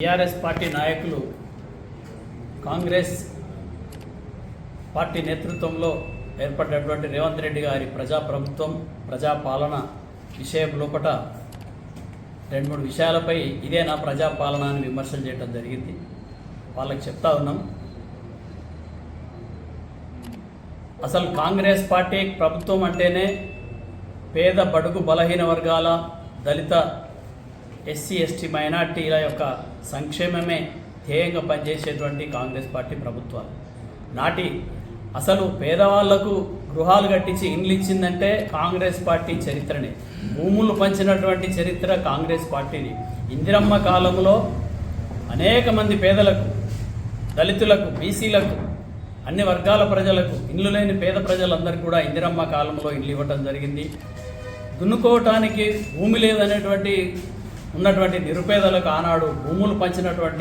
TRS party నాయకులు Congress party నేతృత్వంలో ఏర్పడినటువంటి రేవంత్ రెడ్డి గారి ప్రజాప్రభుత్వం ప్రజాపాలన విషయం లోపట రెండు మూడు విషయాలపై ఇదే నా ప్రజాపాలన అని విమర్శలు చేయడం జరిగింది. వాళ్ళకి చెప్తా ఉన్నాం. అసలు కాంగ్రెస్ పార్టీ ప్రభుత్వం అంటేనే పేద బడుగు బలహీన వర్గాల దళిత ఎస్సీ ఎస్టీ మైనార్టీల యొక్క సంక్షేమమే ధ్యేయంగా పనిచేసేటువంటి కాంగ్రెస్ పార్టీ ప్రభుత్వాలు. నాటి అసలు పేదవాళ్ళకు గృహాలు కట్టించి ఇండ్లు ఇచ్చిందంటే కాంగ్రెస్ పార్టీ చరిత్రనే. భూములు పంచినటువంటి చరిత్ర కాంగ్రెస్ పార్టీని ఇందిరమ్మ కాలంలో అనేక మంది పేదలకు దళితులకు బీసీలకు అన్ని వర్గాల ప్రజలకు ఇండ్లు లేని పేద ప్రజలందరికీ కూడా ఇందిరమ్మ కాలంలో ఇండ్లు ఇవ్వటం జరిగింది. దున్నుకోవటానికి భూమి లేదనేటువంటి ఉన్నటువంటి నిరుపేదలకు ఆనాడు భూములు పంచినటువంటి